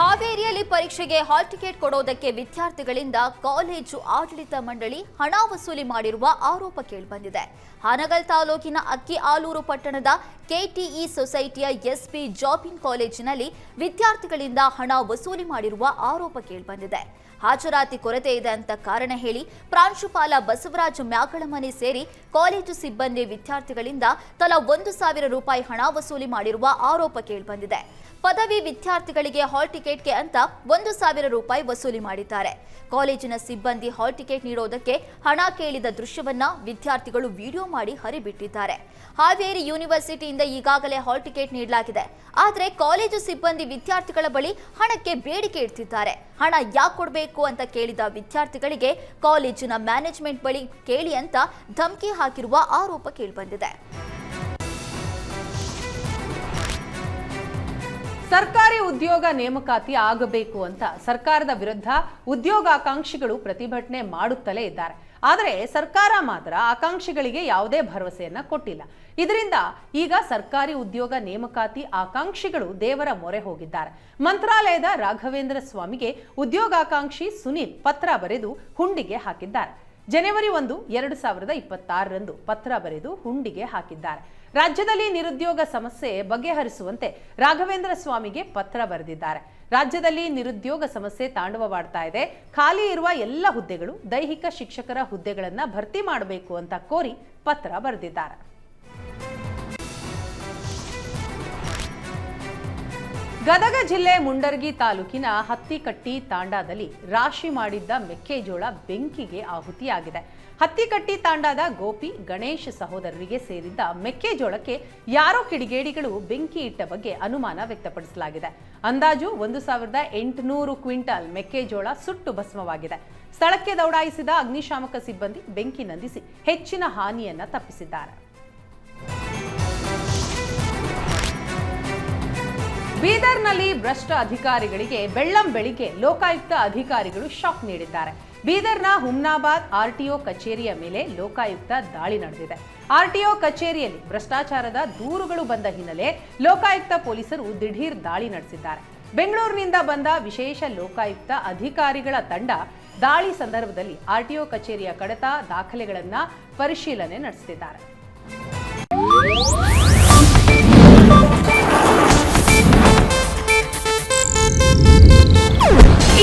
ಹಾವೇರಿಯಲ್ಲಿ ಪರೀಕ್ಷೆಗೆ hall ticket ಕೊಡೋದಕ್ಕೆ ವಿದ್ಯಾರ್ಥಿಗಳಿಂದ ಕಾಲೇಜು ಆಡಳಿತ ಮಂಡಳಿ ಹಣ ವಸೂಲಿ ಮಾಡಿರುವ ಆರೋಪ ಕೇಳಿಬಂದಿದೆ. ಹಾನಗಲ್ ತಾಲೂಕಿನ ಅಕ್ಕಿ ಆಲೂರು ಪಟ್ಟಣದ ಕೆಟಿಇ ಸೊಸೈಟಿಯ ಎಸ್ಪಿ ಜಾಬಿನ್ ಕಾಲೇಜಿನಲ್ಲಿ ವಿದ್ಯಾರ್ಥಿಗಳಿಂದ ಹಣ ವಸೂಲಿ ಮಾಡಿರುವ ಆರೋಪ ಕೇಳಿಬಂದಿದೆ. ಹಾಜರಾತಿ ಕೊರತೆ ಇದೆ ಅಂತ ಕಾರಣ ಹೇಳಿ ಪ್ರಾಂಶುಪಾಲ ಬಸವರಾಜ ಮ್ಯಾಗಳಮನೆ ಸೇರಿ ಕಾಲೇಜು ಸಿಬ್ಬಂದಿ ವಿದ್ಯಾರ್ಥಿಗಳಿಂದ ತಲಾ ಒಂದು ಸಾವಿರ ರೂಪಾಯಿ ಹಣ ವಸೂಲಿ ಮಾಡಿರುವ ಆರೋಪ ಕೇಳಿಬಂದಿದೆ. ಪದವಿ ವಿದ್ಯಾರ್ಥಿಗಳಿಗೆ ಹಾಲ್ ಟಿಕೆಟ್ಗೆ ಅಂತ ಒಂದು ಸಾವಿರ ರೂಪಾಯಿ ವಸೂಲಿ ಮಾಡಿದ್ದಾರೆ. ಕಾಲೇಜಿನ ಸಿಬ್ಬಂದಿ ಹಾಲ್ ಟಿಕೆಟ್ ನೀಡೋದಕ್ಕೆ ಹಣ ಕೇಳಿದ ದೃಶ್ಯವನ್ನ ವಿದ್ಯಾರ್ಥಿಗಳು ವಿಡಿಯೋ ಮಾಡಿ ಹರಿಬಿಟ್ಟಿದ್ದಾರೆ. ಹಾವೇರಿ ಯೂನಿವರ್ಸಿಟಿಯಿಂದ ಈಗಾಗಲೇ ಹಾಲ್ ಟಿಕೆಟ್ ನೀಡಲಾಗಿದೆ. ಆದರೆ ಕಾಲೇಜು ಸಿಬ್ಬಂದಿ ವಿದ್ಯಾರ್ಥಿಗಳ ಬಳಿ ಹಣಕ್ಕೆ ಬೇಡಿಕೆ ಇಡ್ತಿದ್ದಾರೆ. ಹಣ ಯಾಕೆ ಕೊಡಬೇಕು ಅಂತ ಕೇಳಿದ ವಿದ್ಯಾರ್ಥಿಗಳಿಗೆ ಕಾಲೇಜಿನ ಮ್ಯಾನೇಜ್ಮೆಂಟ್ ಬಳಿ ಕೇಳಿ ಅಂತ ಧಮಕಿ ಹಾಕಿರುವ ಆರೋಪ ಕೇಳಿಬಂದಿದೆ. ಸರ್ಕಾರಿ ಉದ್ಯೋಗ ನೇಮಕಾತಿ ಆಗಬೇಕು ಅಂತ ಸರ್ಕಾರದ ವಿರುದ್ಧ ಉದ್ಯೋಗಾಕಾಂಕ್ಷಿಗಳು ಪ್ರತಿಭಟನೆ ಮಾಡುತ್ತಲೇ ಇದ್ದಾರೆ. ಆದರೆ ಸರ್ಕಾರ ಮಾತ್ರ ಆಕಾಂಕ್ಷಿಗಳಿಗೆ ಯಾವುದೇ ಭರವಸೆಯನ್ನ ಕೊಟ್ಟಿಲ್ಲ. ಇದರಿಂದ ಈಗ ಸರ್ಕಾರಿ ಉದ್ಯೋಗ ನೇಮಕಾತಿ ಆಕಾಂಕ್ಷಿಗಳು ದೇವರ ಮೊರೆ ಹೋಗಿದ್ದಾರೆ. ಮಂತ್ರಾಲಯದ ರಾಘವೇಂದ್ರ ಸ್ವಾಮಿಗೆ ಉದ್ಯೋಗಾಕಾಂಕ್ಷಿ ಸುನೀಲ್ ಪತ್ರ ಬರೆದು ಹುಂಡಿಗೆ ಹಾಕಿದ್ದಾರೆ. ಜನವರಿ ಒಂದು, ಎರಡು ಸಾವಿರದ ಇಪ್ಪತ್ತಾರರಂದು ಪತ್ರ ಬರೆದು ಹುಂಡಿಗೆ ಹಾಕಿದ್ದಾರೆ. ರಾಜ್ಯದಲ್ಲಿ ನಿರುದ್ಯೋಗ ಸಮಸ್ಯೆ ಬಗೆಹರಿಸುವಂತೆ ರಾಘವೇಂದ್ರ ಸ್ವಾಮಿಗೆ ಪತ್ರ ಬರೆದಿದ್ದಾರೆ. ರಾಜ್ಯದಲ್ಲಿ ನಿರುದ್ಯೋಗ ಸಮಸ್ಯೆ ತಾಂಡವವಾಡ್ತಾ ಇದೆ. ಖಾಲಿ ಇರುವ ಎಲ್ಲ ಹುದ್ದೆಗಳು ದೈಹಿಕ ಶಿಕ್ಷಕರ ಹುದ್ದೆಗಳನ್ನು ಭರ್ತಿ ಮಾಡಬೇಕು ಅಂತ ಕೋರಿ ಪತ್ರ ಬರೆದಿದ್ದಾರೆ. ಗದಗ ಜಿಲ್ಲೆ ಮುಂಡರ್ಗಿ ತಾಲೂಕಿನ ಹತ್ತಿಕಟ್ಟಿ ತಾಂಡಾದಲ್ಲಿ ರಾಶಿ ಮಾಡಿದ್ದ ಮೆಕ್ಕೆಜೋಳ ಬೆಂಕಿಗೆ ಆಹುತಿಯಾಗಿದೆ. ಹತ್ತಿಕಟ್ಟಿ ತಾಂಡಾದ ಗೋಪಿ, ಗಣೇಶ್ ಸಹೋದರರಿಗೆ ಸೇರಿದ್ದ ಮೆಕ್ಕೆಜೋಳಕ್ಕೆ ಯಾರೋ ಕಿಡಿಗೇಡಿಗಳು ಬೆಂಕಿ ಇಟ್ಟ ಬಗ್ಗೆ ಅನುಮಾನ ವ್ಯಕ್ತಪಡಿಸಲಾಗಿದೆ. ಅಂದಾಜು ಒಂದು ಸಾವಿರದ ಎಂಟುನೂರು ಕ್ವಿಂಟಾಲ್ ಮೆಕ್ಕೆಜೋಳ ಸುಟ್ಟು ಭಸ್ಮವಾಗಿದೆ. ಸ್ಥಳಕ್ಕೆ ದೌಡಾಯಿಸಿದ ಅಗ್ನಿಶಾಮಕ ಸಿಬ್ಬಂದಿ ಬೆಂಕಿ ನಂದಿಸಿ ಹೆಚ್ಚಿನ ಹಾನಿಯನ್ನ ತಪ್ಪಿಸಿದ್ದಾರೆ. ಬೀದರ್ನಲ್ಲಿ ಭ್ರಷ್ಟ ಅಧಿಕಾರಿಗಳಿಗೆ ಬೆಳ್ಳಂ ಬೆಳಿಗ್ಗೆ ಲೋಕಾಯುಕ್ತ ಅಧಿಕಾರಿಗಳು ಶಾಕ್ ನೀಡಿದ್ದಾರೆ. ಬೀದರ್ನ ಹುಮ್ನಾಬಾದ್ ಆರ್ಟಿಒ ಕಚೇರಿಯ ಮೇಲೆ ಲೋಕಾಯುಕ್ತ ದಾಳಿ ನಡೆದಿದೆ. ಆರ್ಟಿಒ ಕಚೇರಿಯಲ್ಲಿ ಭ್ರಷ್ಟಾಚಾರದ ದೂರುಗಳು ಬಂದ ಹಿನ್ನೆಲೆ ಲೋಕಾಯುಕ್ತ ಪೊಲೀಸರು ದಿಢೀರ್ ದಾಳಿ ನಡೆಸಿದ್ದಾರೆ. ಬೆಂಗಳೂರಿನಿಂದ ಬಂದ ವಿಶೇಷ ಲೋಕಾಯುಕ್ತ ಅಧಿಕಾರಿಗಳ ತಂಡ ದಾಳಿ ಸಂದರ್ಭದಲ್ಲಿ ಆರ್ಟಿಒ ಕಚೇರಿಯ ಕಡತ ದಾಖಲೆಗಳನ್ನು ಪರಿಶೀಲನೆ ನಡೆಸುತ್ತಿದ್ದಾರೆ